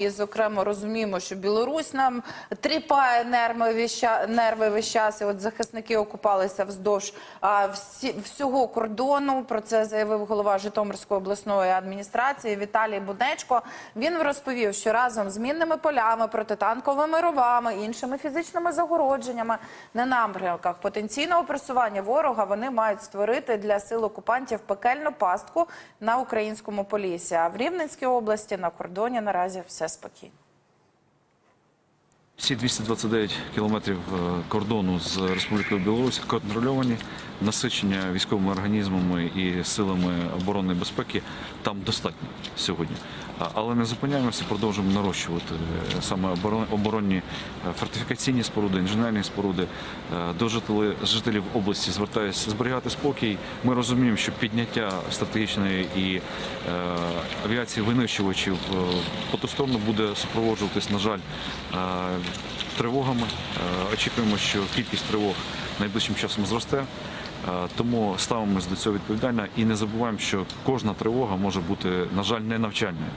І, зокрема, розуміємо, що Білорусь нам тріпає нерви весь нерви весь час. І от захисники окупалися вздовж всі, всього кордону. Про це заявив голова Житомирської обласної адміністрації Віталій Буднечко. Він розповів, що разом з мінними полями, протитанковими ровами, іншими фізичними загородженнями на напрямках потенційного просування ворога вони мають створити для сил окупантів пекельну пастку на українському полісі. А в Рівненській області на кордоні наразі все спокійно. Всі 229 кілометрів е, кордону з Республікою Білорусь контрольовані, насичення військовими організмами і силами оборонної безпеки там достатньо сьогодні. Але не зупиняємося, продовжуємо нарощувати е, саме оборон- оборонні е, фортифікаційні споруди, інженерні споруди. Е, До жителів, області звертаюся зберігати спокій. Ми розуміємо, що підняття стратегічної і авіації винищувачів по ту сторону буде супроводжуватись, на жаль, тривогами. Очікуємо, що кількість тривог найближчим часом зросте. Е, Тому ставимось до цього відповідально і не забуваємо, що кожна тривога може бути, на жаль, не навчальною.